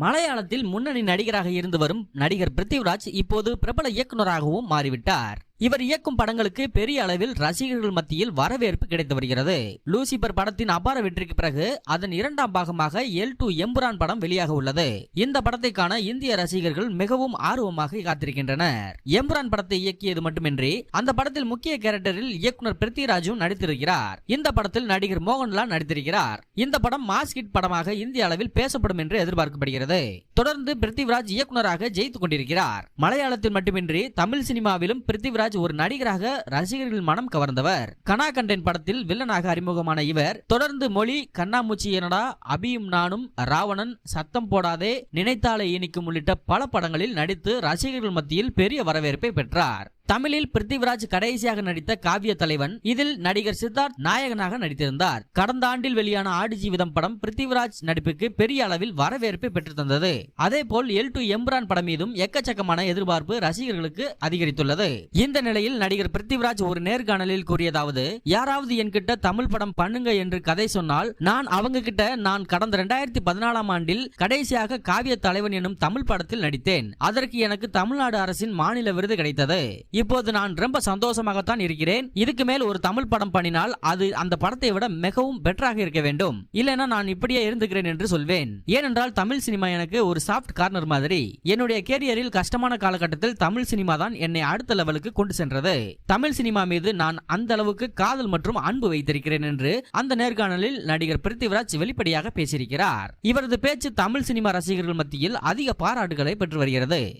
மலையாளத்தில் முன்னணி நடிகராக இருந்து வரும் நடிகர் பிருத்திவிராஜ் இப்போது பிரபல இயக்குனராகவும் மாறிவிட்டார். இவர் இயக்கும் படங்களுக்கு பெரிய அளவில் ரசிகர்கள் மத்தியில் வரவேற்பு கிடைத்து வருகிறது. லூசிபர் படத்தின் அபார வெற்றிக்கு பிறகு அதன் இரண்டாம் பாகமாக எல் டு எம்புரான் படம் வெளியாக உள்ளது. இந்த படத்தை காண இந்திய ரசிகர்கள் மிகவும் ஆர்வமாக காத்திருக்கின்றனர். எம்புரான் படத்தை இயக்கியது மட்டுமின்றி அந்த படத்தில் முக்கிய கேரக்டரில் இயக்குனர் பிருத்திவிராஜும் நடித்திருக்கிறார். இந்த படத்தில் நடிகர் மோகன்லால் நடித்திருக்கிறார். இந்த படம் மாஸ்கிட் படமாக இந்திய அளவில் பேசப்படும் என்று எதிர்பார்க்கப்படுகிறது. தொடர்ந்து பிருத்திவிராஜ் இயக்குனராக ஜெயித்துக் கொண்டிருக்கிறார். மலையாளத்தில் மட்டுமின்றி தமிழ் சினிமாவிலும் பிருத்திவிராஜ் ஒரு நடிகராக ரசிகர்கள் மனம் கவர்ந்தவர். கனா கண்டேன் படத்தில் வில்லனாக அறிமுகமான இவர் தொடர்ந்து மொழி கண்ணாமூச்சி எனடா அபியும் நானும் ராவணன் சத்தம் போடாதே நினைத்தாலே இனிக்கும் உள்ளிட்ட பல படங்களில் நடித்து ரசிகர்கள் மத்தியில் பெரிய வரவேற்பை பெற்றார். தமிழில் பிருத்திவிராஜ் கடைசியாக நடித்த காவிய தலைவன். இதில் நடிகர் சித்தார்த் நாயகனாக நடித்திருந்தார். கடந்த ஆண்டில் வெளியான ஆடு ஜீவிதம் படம் பிருத்திவிராஜ் நடிப்புக்கு பெரிய அளவில் வரவேற்பை பெற்று தந்தது. அதே போல் எல் டு எம்ரான் படம் மீதும் எக்கச்சக்கமான எதிர்பார்ப்பு ரசிகர்களுக்கு அதிகரித்துள்ளது. இந்த நிலையில் நடிகர் பிருத்திவிராஜ் ஒரு நேர்காணலில் கூறியதாவது யாராவது என்கிட்ட தமிழ் படம் பண்ணுங்க என்று கதை சொன்னால் நான் அவங்க கிட்ட நான் கடந்த இரண்டாயிரத்தி பதினாலாம் ஆண்டில் கடைசியாக காவிய தலைவன் எனும் தமிழ் படத்தில் நடித்தேன். அதற்கு எனக்கு தமிழ்நாடு அரசின் மாநில விருது கிடைத்தது. இப்போது நான் ரொம்ப சந்தோஷமாகத்தான் இருக்கிறேன். இதுக்கு மேல் ஒரு தமிழ் படம் பண்ணினால் அது அந்த படத்தை விட மிகவும் பெட்டராக இருக்க வேண்டும். இல்லைன்னா நான் இப்படியே இருந்துக்கிறேன் என்று சொல்வேன். ஏனென்றால் தமிழ் சினிமா எனக்கு ஒரு சாஃப்ட் கார்னர் மாதிரி. என்னுடைய கேரியரில் கஷ்டமான காலகட்டத்தில் தமிழ் சினிமா தான் என்னை அடுத்த லெவலுக்கு கொண்டு சென்றது. தமிழ் சினிமா மீது நான் அந்த அளவுக்கு காதல் மற்றும் அன்பு வைத்திருக்கிறேன் என்று அந்த நேர்காணலில் நடிகர் பிருத்திவிராஜ் வெளிப்படையாக பேசியிருக்கிறார். இவரது பேச்சு தமிழ் சினிமா ரசிகர்கள் மத்தியில் அதிக பாராட்டுகளை பெற்று வருகிறது.